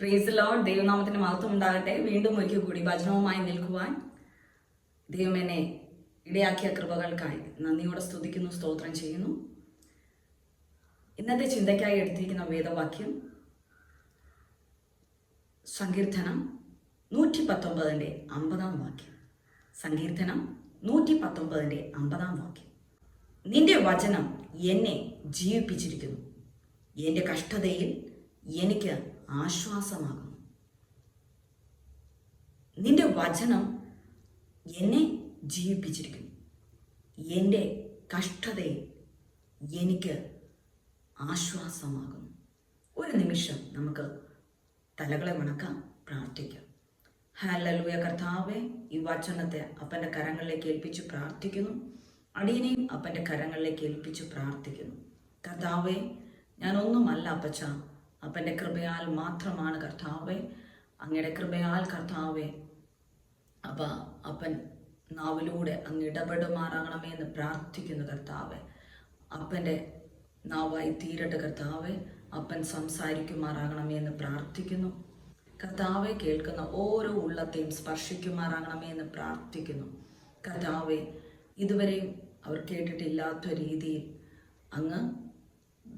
Praise loan ദൈവനാമത്തിന് മഹത്വം ഉണ്ടാകട്ടെ. വീണ്ടും ഒരിക്കൽ കൂടി ഭജനവുമായി നിൽക്കുവാൻ ദൈവം എന്നെ ഇടയാക്കിയ കൃപകൾക്കായി നന്ദിയോടെ സ്തുതിക്കുന്നു സ്തോത്രം ചെയ്യുന്നു. ഇന്നത്തെ ചിന്തയ്ക്കായി എടുത്തിരിക്കുന്ന വേദവാക്യം സങ്കീർത്തനം നൂറ്റി പത്തൊമ്പതിന്റെ അമ്പതാം വാക്യം. സങ്കീർത്തനം നൂറ്റി പത്തൊമ്പതിന്റെ അമ്പതാം വാക്യം. നിന്റെ വചനം എന്നെ ജീവിപ്പിച്ചിരിക്കുന്നു. എന്റെ കഷ്ടതയിൽ എനിക്ക് ആശ്വാസമാകുന്നു. നിന്റെ വചനം എന്നെ ജീവിപ്പിച്ചിരിക്കുന്നു. എന്റെ കഷ്ടതയിൽ എനിക്ക് ആശ്വാസമാകുന്നു. ഒരു നിമിഷം നമുക്ക് തലകളെ വണക്കാം പ്രാർത്ഥിക്കാം. ഹാലലൂയ കർത്താവെ ഈ വചനത്തെ അപ്പന്റെ കരങ്ങളിലേക്ക് ഏൽപ്പിച്ച് പ്രാർത്ഥിക്കുന്നു. അടിയനെയും അപ്പന്റെ കരങ്ങളിലേക്ക് ഏൽപ്പിച്ച് പ്രാർത്ഥിക്കുന്നു. കർത്താവെ ഞാനൊന്നുമല്ല അപ്പച്ച അപ്പന്റെ കൃപയാൽ മാത്രമാണ് കർത്താവെ. അങ്ങയുടെ കൃപയാൽ കർത്താവെ അപ്പ അപ്പൻ നാവിലൂടെ അങ്ങ് ഇടപെടുമാറാകണമേ എന്ന് പ്രാർത്ഥിക്കുന്നു കർത്താവെ. അപ്പന്റെ നാവായി തീരട്ടെ കർത്താവെ. അപ്പൻ സംസാരിക്കുമാറാകണമേ എന്ന് പ്രാർത്ഥിക്കുന്നു. കർത്താവെ കേൾക്കുന്ന ഓരോ ഉള്ളത്തെയും സ്പർശിക്കുമാറാകണമേ എന്ന് പ്രാർത്ഥിക്കുന്നു. കർത്താവെ ഇതുവരെയും അവർ കേട്ടിട്ടില്ലാത്ത രീതിയിൽ അങ്ങ്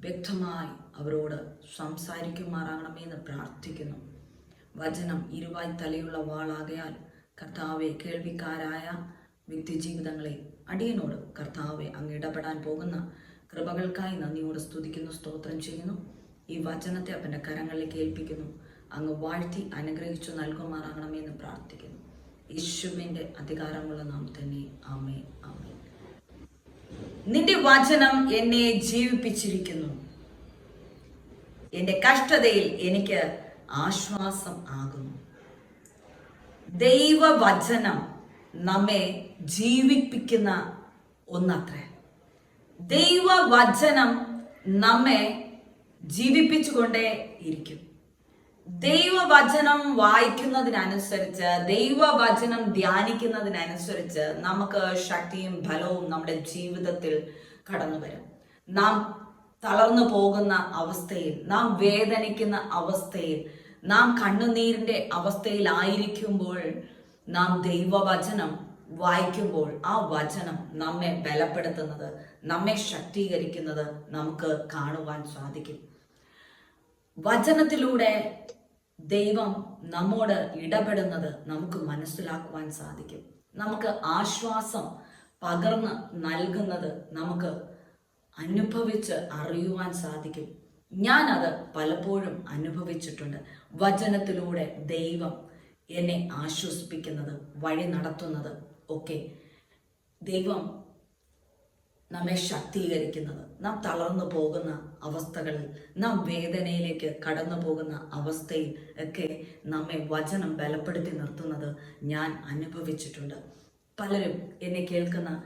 വ്യക്തമായി അവരോട് സംസാരിക്കുമാറാകണമേ എന്ന് പ്രാർത്ഥിക്കുന്നു. വചനം ഇരുവായി തലയുള്ള വാളാകയാൽ കർത്താവെ കേൾവിക്കാരായ വ്യക്തിജീവിതങ്ങളെ അടിയനോട് കർത്താവെ അങ്ങ് ഇടപെടാൻ പോകുന്ന കൃപകൾക്കായി നന്ദിയോട് സ്തുതിക്കുന്നു സ്തോത്രം ചെയ്യുന്നു. ഈ വചനത്തെ അവന്റെ കരങ്ങളിലേക്ക് ഏൽപ്പിക്കുന്നു. അങ്ങ് വാഴ്ത്തി അനുഗ്രഹിച്ചു നൽകുമാറാകണമെന്ന് പ്രാർത്ഥിക്കുന്നു. യേശുവിന്റെ അധികാരമുള്ള നാം തന്നെ. ആമേ ആമേ നിന്റെ വചനം എന്നെ ജീവിപ്പിച്ചിരിക്കുന്നു. എന്റെ കഷ്ടതയിൽ എനിക്ക് ആശ്വാസം ആകുന്നു. ദൈവവചനം നമ്മെ ജീവിപ്പിക്കുന്ന ഒന്നത്രേ. ദൈവവചനം നമ്മെ ജീവിപ്പിച്ചുകൊണ്ടേ ഇരിക്കും. ദൈവവചനം വായിക്കുന്നതിനനുസരിച്ച് ദൈവവചനം ധ്യാനിക്കുന്നതിനനുസരിച്ച് നമുക്ക് ശക്തിയും ഫലവും നമ്മുടെ ജീവിതത്തിൽ കടന്നു വരും നാം തളർന്നു പോകുന്ന അവസ്ഥയിൽ നാം വേദനിക്കുന്ന അവസ്ഥയിൽ നാം കണ്ണുനീരിന്റെ അവസ്ഥയിലായിരിക്കുമ്പോൾ നാം ദൈവവചനം വായിക്കുമ്പോൾ ആ വചനം നമ്മെ ബലപ്പെടുത്തുന്നത് നമ്മെ ശക്തീകരിക്കുന്നത് നമുക്ക് കാണുവാൻ സാധിക്കും. വചനത്തിലൂടെ ദൈവം നമ്മോട് ഇടപെടുന്നത് നമുക്ക് മനസ്സിലാക്കുവാൻ സാധിക്കും. നമുക്ക് ആശ്വാസം പകർന്ന് നൽകുന്നത് നമുക്ക് അനുഭവിച്ച് അറിയുവാൻ സാധിക്കും. ഞാൻ അത് പലപ്പോഴും അനുഭവിച്ചിട്ടുണ്ട്. വചനത്തിലൂടെ ദൈവം എന്നെ ആശ്വസിപ്പിക്കുന്നത് വഴി നടത്തുന്നത് ഒക്കെ ദൈവം നമ്മെ ശക്തീകരിക്കുന്നത്. നാം തളർന്നു പോകുന്ന അവസ്ഥകളിൽ നാം വേദനയിലേക്ക് കടന്നു പോകുന്ന അവസ്ഥയിൽ ഒക്കെ നമ്മെ വചനം ബലപ്പെടുത്തി നിർത്തുന്നത് ഞാൻ അനുഭവിച്ചിട്ടുണ്ട്. പലരും എന്നെ കേൾക്കുന്ന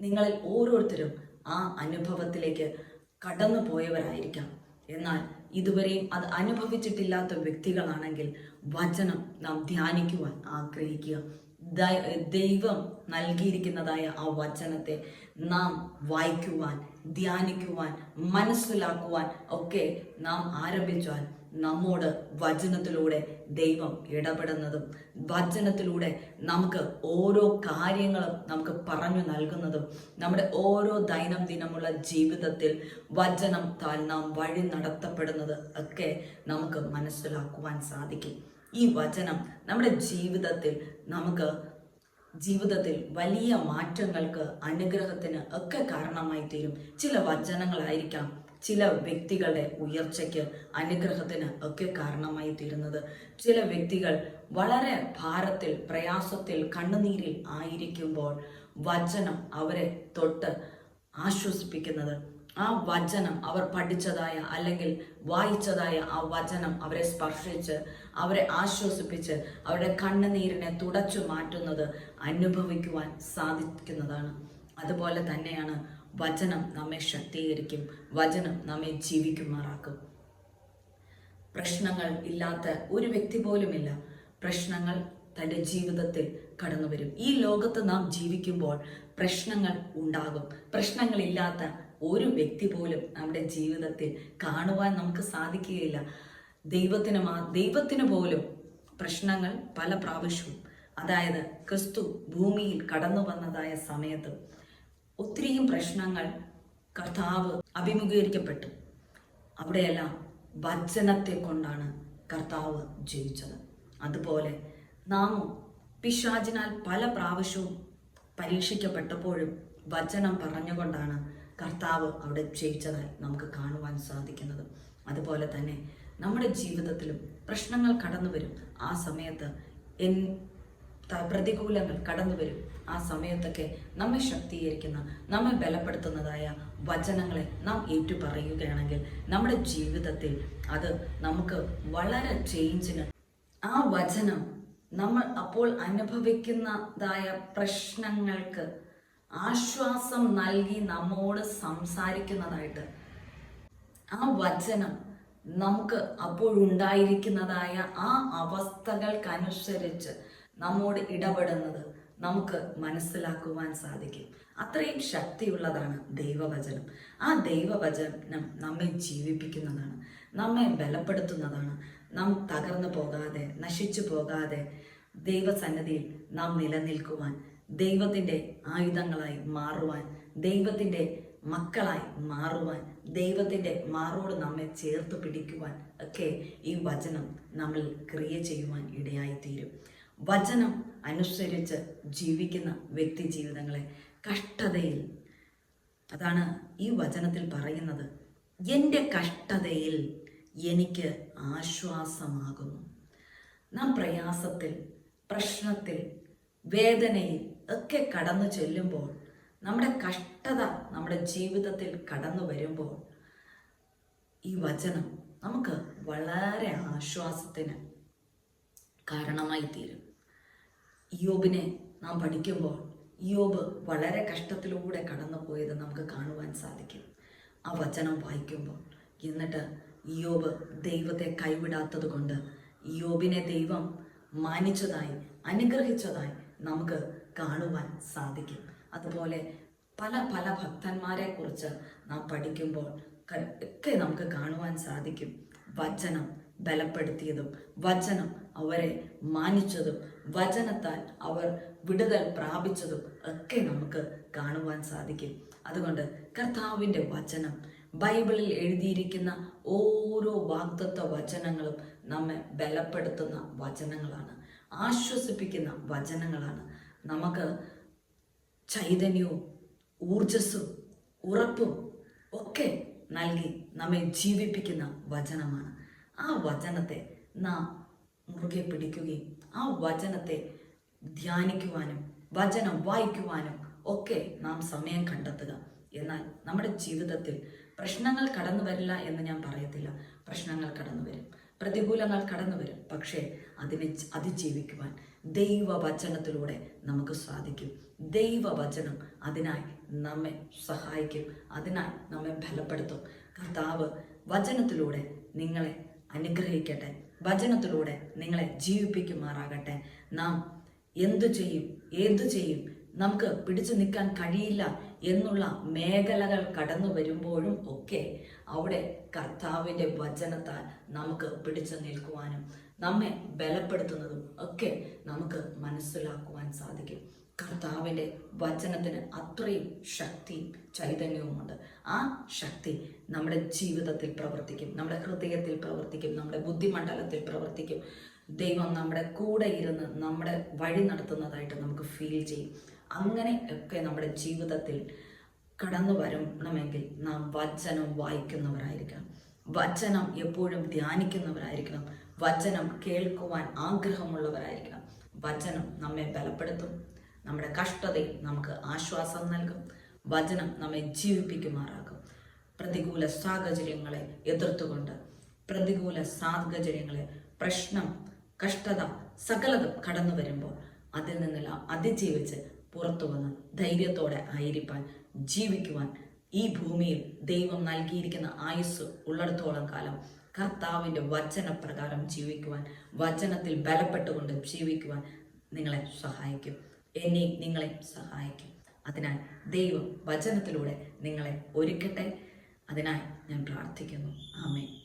നിങ്ങളിൽ ഓരോരുത്തരും ആ അനുഭവത്തിലേക്ക് കടന്നു പോയവരായിരിക്കാം. എന്നാൽ ഇതുവരെയും അത് അനുഭവിച്ചിട്ടില്ലാത്ത വ്യക്തികളാണെങ്കിൽ വചനം നാം ധ്യാനിക്കുവാൻ ആഗ്രഹിക്കുക. ദൈവം നൽകിയിരിക്കുന്നതായ ആ വചനത്തെ നാം വായിക്കുവാൻ ധ്യാനിക്കുവാൻ മനസ്സിലാക്കുവാൻ ഒക്കെ നാം ആരംഭിച്ചാൽ നമ്മോട് വചനത്തിലൂടെ ദൈവം ഇടപെടുന്നതും വചനത്തിലൂടെ നമുക്ക് ഓരോ കാര്യങ്ങളും നമുക്ക് പറഞ്ഞു നൽകുന്നതും നമ്മുടെ ഓരോ ദൈനംദിനമുള്ള ജീവിതത്തിൽ വചനം താൻ നാം വഴി നടത്തപ്പെടുന്നത് ഒക്കെ നമുക്ക് മനസ്സിലാക്കുവാൻ സാധിക്കും. ഈ വചനം നമ്മുടെ ജീവിതത്തിൽ നമുക്ക് ജീവിതത്തിൽ വലിയ മാറ്റങ്ങൾക്ക് അനുഗ്രഹത്തിന് ഒക്കെ കാരണമായി തീരും. ചില വചനങ്ങളായിരിക്കാം ചില വ്യക്തികളുടെ ഉയർച്ചയ്ക്ക് അനുഗ്രഹത്തിന് ഒക്കെ കാരണമായി തീരുന്നത്. ചില വ്യക്തികൾ വളരെ ഭാരത്തിൽ പ്രയാസത്തിൽ കണ്ണുനീരിൽ ആയിരിക്കുമ്പോൾ വചനം അവരെ തൊട്ട് ആശ്വസിപ്പിക്കുന്നത്. ആ വചനം അവർ പഠിച്ചതായ അല്ലെങ്കിൽ വായിച്ചതായ ആ വചനം അവരെ സ്പർശിച്ച് അവരെ ആശ്വസിപ്പിച്ച് അവരുടെ കണ്ണുനീരിനെ തുടച്ചു മാറ്റുന്നത് അനുഭവിക്കുവാൻ സാധിക്കുന്നതാണ്. അതുപോലെ തന്നെയാണ് വചനം നമ്മെ ശക്തീകരിക്കും വചനം നമ്മെ ജീവിക്കുമാറാക്കും. പ്രശ്നങ്ങൾ ഇല്ലാത്ത ഒരു വ്യക്തി പോലുമില്ല. പ്രശ്നങ്ങൾ തന്റെ ജീവിതത്തിൽ കടന്നു വരും ഈ ലോകത്ത് നാം ജീവിക്കുമ്പോൾ പ്രശ്നങ്ങൾ ഉണ്ടാകും. പ്രശ്നങ്ങളില്ലാത്ത ഒരു വ്യക്തി പോലും നമ്മുടെ ജീവിതത്തിൽ കാണുവാൻ നമുക്ക് സാധിക്കുകയില്ല. ദൈവത്തിന് മാ ദൈവത്തിന് പോലും പ്രശ്നങ്ങൾ പല പ്രാവശ്യവും അതായത് ക്രിസ്തു ഭൂമിയിൽ കടന്നു വന്നതായ സമയത്ത് ഒത്തിരിയും പ്രശ്നങ്ങൾ കർത്താവ് അഭിമുഖീകരിക്കപ്പെട്ടു. അവിടെയെല്ലാം വചനത്തെ കൊണ്ടാണ് കർത്താവ് ജീവിച്ചത്. അതുപോലെ നാമും പിശാചിനാൽ പല പ്രാവശ്യവും പരീക്ഷിക്കപ്പെട്ടപ്പോഴും വചനം പറഞ്ഞുകൊണ്ടാണ് കർത്താവ് അവിടെ ജയിച്ചതായി നമുക്ക് കാണുവാൻ സാധിക്കുന്നത്. അതുപോലെ തന്നെ നമ്മുടെ ജീവിതത്തിലും പ്രശ്നങ്ങൾ കടന്നു വരും. ആ സമയത്ത് എൻ പ്രതികൂലങ്ങൾ കടന്നു വരും. ആ സമയത്തൊക്കെ നമ്മെ ശക്തീകരിക്കുന്ന നമ്മെ ബലപ്പെടുത്തുന്നതായ വചനങ്ങളെ നാം ഏറ്റുപറയുകയാണെങ്കിൽ നമ്മുടെ ജീവിതത്തിൽ അത് നമുക്ക് വളരെ ചേഞ്ചിന് ആ വചനം നമ്മൾ അപ്പോൾ അനുഭവിക്കുന്നതായ പ്രശ്നങ്ങൾക്ക് ആശ്വാസം നൽകി നമ്മോട് സംസാരിക്കുന്നതായിട്ട് ആ വചനം നമുക്ക് അപ്പോഴുണ്ടായിരിക്കുന്നതായ ആ അവസ്ഥകൾക്കനുസരിച്ച് നമ്മോട് ഇടപെടുന്നത് നമുക്ക് മനസ്സിലാക്കുവാൻ സാധിക്കും. അത്രയും ശക്തിയുള്ളതാണ് ദൈവവചനം. ആ ദൈവവചനം നമ്മെ ജീവിപ്പിക്കുന്നതാണ് നമ്മെ ബലപ്പെടുത്തുന്നതാണ്. നാം തകർന്നു പോകാതെ നശിച്ചു പോകാതെ ദൈവസന്നിധിയിൽ നാം നിലനിൽക്കുവാൻ ദൈവത്തിന്റെ ആയുധങ്ങളായി മാറുവാൻ ദൈവത്തിന്റെ മക്കളായി മാറുവാൻ ദൈവത്തിന്റെ മാറോട് നമ്മെ ചേർത്ത് പിടിക്കുവാൻ ഒക്കെ ഈ വചനം നമ്മൾ ക്രിയ ചെയ്യുവാൻ ഇടയായിത്തീരും. വചനം അനുസരിച്ച് ജീവിക്കുന്ന വ്യക്തി ജീവിതങ്ങളെ കഷ്ടതയിൽ അതാണ് ഈ വചനത്തിൽ പറയുന്നത് എന്റെ കഷ്ടതയിൽ എനിക്ക് ആശ്വാസമാകുന്നു. നാം പ്രയാസത്തിൽ പ്രശ്നത്തിൽ വേദനയിൽ ഒക്കെ കടന്നു ചെല്ലുമ്പോൾ നമ്മുടെ കഷ്ടത നമ്മുടെ ജീവിതത്തിൽ കടന്നു വരുമ്പോൾ ഈ വചനം നമുക്ക് വളരെ ആശ്വാസത്തിന് കാരണമായി തീരും. യോബിനെ നാം പഠിക്കുമ്പോൾ യോബ് വളരെ കഷ്ടത്തിലൂടെ കടന്നു പോയത് നമുക്ക് കാണുവാൻ സാധിക്കും. ആ വചനം വായിക്കുമ്പോൾ എന്നിട്ട് യോബ് ദൈവത്തെ കൈവിടാത്തത് കൊണ്ട് യോബിനെ ദൈവം മാനിച്ചതായി അനുഗ്രഹിച്ചതായി നമുക്ക് കാണുവാൻ സാധിക്കും. അതുപോലെ പല പല ഭക്തന്മാരെ കുറിച്ച് നാം പഠിക്കുമ്പോൾ ഒക്കെ നമുക്ക് കാണുവാൻ സാധിക്കും. വചനം ബലപ്പെടുത്തിയതും വചനം അവരെ മാനിച്ചതും വചനത്താൽ അവർ വിടുതൽ പ്രാപിച്ചതും ഒക്കെ നമുക്ക് കാണുവാൻ സാധിക്കും. അതുകൊണ്ട് കർത്താവിന്റെ വചനം ബൈബിളിൽ എഴുതിയിരിക്കുന്ന ഓരോ വാഗ്ദത്വ വചനങ്ങളും നമ്മെ ബലപ്പെടുത്തുന്ന വചനങ്ങളാണ്. ആശ്വസിപ്പിക്കുന്ന വചനങ്ങളാണ്. നമുക്ക് ചൈതന്യവും ഊർജസ്സും ഉറപ്പും ഒക്കെ നൽകി നമ്മെ ജീവിപ്പിക്കുന്ന വചനമാണ്. ആ വചനത്തെ നാം മുറുകെ പിടിക്കുകയും ആ വചനത്തെ ധ്യാനിക്കുവാനും വചനം വായിക്കുവാനും ഒക്കെ നാം സമയം കണ്ടെത്തുക. എന്നാൽ നമ്മുടെ ജീവിതത്തിൽ പ്രശ്നങ്ങൾ കടന്നു വരില്ല എന്ന് ഞാൻ പറയത്തില്ല. പ്രശ്നങ്ങൾ കടന്നു വരും. പ്രതികൂലങ്ങൾ കടന്നു വരും. പക്ഷേ അതിനെ അതിജീവിക്കുവാൻ ദൈവവചനത്തിലൂടെ നമുക്ക് സാധിക്കും. ദൈവവചനം അതിനായി നമ്മെ സഹായിക്കും. അതിനായി നമ്മെ ബലപ്പെടുത്തും. കർത്താവ് വചനത്തിലൂടെ നിങ്ങളെ അനുഗ്രഹിക്കട്ടെ. വചനത്തിലൂടെ നിങ്ങളെ ജീവിപ്പിക്കുമാറാകട്ടെ. നാം എന്തു ചെയ്യും? ഏതു ചെയ്യും? നമുക്ക് പിടിച്ചു നിൽക്കാൻ കഴിയില്ല എന്നുള്ള മേഖലകൾ കടന്നു വരുമ്പോഴും ഒക്കെ അവിടെ കർത്താവിന്റെ വചനത്താൽ നമുക്ക് പിടിച്ചു നിൽക്കുവാനും നമ്മെ ബലപ്പെടുത്തുന്നതും ഒക്കെ നമുക്ക് മനസ്സിലാക്കുവാൻ സാധിക്കും. കർത്താവിന്റെ വചനത്തിന് അത്രയും ശക്തിയും ചൈതന്യവുമുണ്ട്. ആ ശക്തി നമ്മുടെ ജീവിതത്തിൽ പ്രവർത്തിക്കും നമ്മുടെ ഹൃദയത്തിൽ പ്രവർത്തിക്കും നമ്മുടെ ബുദ്ധിമണ്ഡലത്തിൽ പ്രവർത്തിക്കും. ദൈവം നമ്മുടെ കൂടെ ഇരുന്ന് നമ്മുടെ വഴി നടത്തുന്നതായിട്ട് നമുക്ക് ഫീൽ ചെയ്യും. അങ്ങനെ ഒക്കെ നമ്മുടെ ജീവിതത്തിൽ കടന്നു വരണമെങ്കിൽ നാം വചനം വായിക്കുന്നവരായിരിക്കണം. വചനം എപ്പോഴും ധ്യാനിക്കുന്നവരായിരിക്കണം. വചനം കേൾക്കുവാൻ ആഗ്രഹമുള്ളവരായിരിക്കണം. വചനം നമ്മെ ബലപ്പെടുത്തും. നമ്മുടെ കഷ്ടതയിൽ നമുക്ക് ആശ്വാസം നൽകും. വചനം നമ്മെ ജീവിപ്പിക്കുമാറാകും പ്രതികൂല സാഹചര്യങ്ങളെ എതിർത്തുകൊണ്ട് പ്രതികൂല സാഹചര്യങ്ങളെ പ്രശ്നം കഷ്ടത സകലതും കടന്നു വരുമ്പോൾ അതിൽ നിന്നെല്ലാം അതിജീവിച്ച് പുറത്തു വന്ന് ധൈര്യത്തോടെ ആയിരിക്കാൻ ജീവിക്കുവാൻ ഈ ഭൂമിയിൽ ദൈവം നൽകിയിരിക്കുന്ന ആയുസ് ഉള്ളിടത്തോളം കാലം കർത്താവിന്റെ വചനപ്രകാരം ജീവിക്കുവാൻ വചനത്തിൽ ബലപ്പെട്ടുകൊണ്ട് ജീവിക്കുവാൻ നിങ്ങളെ സഹായിക്കും. എന്നെ നിങ്ങളെ സഹായിക്കും. അതിനാൽ ദൈവം വചനത്തിലൂടെ നിങ്ങളെ ഒരുക്കട്ടെ. അതിനായി ഞാൻ പ്രാർത്ഥിക്കുന്നു. ആമേ